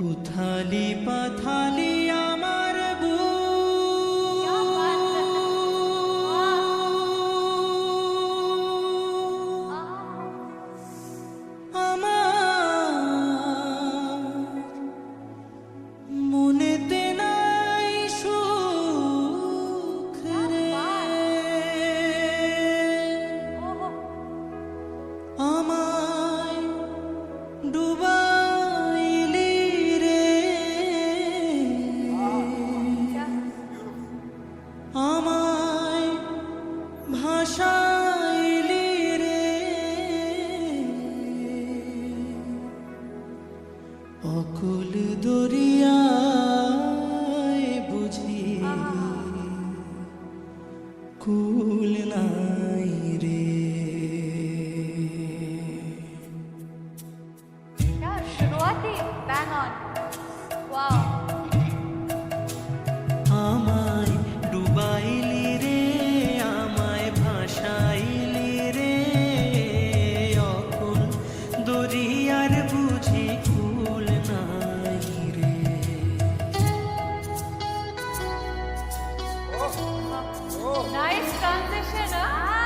উথালি পাথালি ভাষাইলি রে। অকুল দরিয়ায় বুঝি কুল নাই রে। শুরুয়াতে bang on wow Nice transition, huh?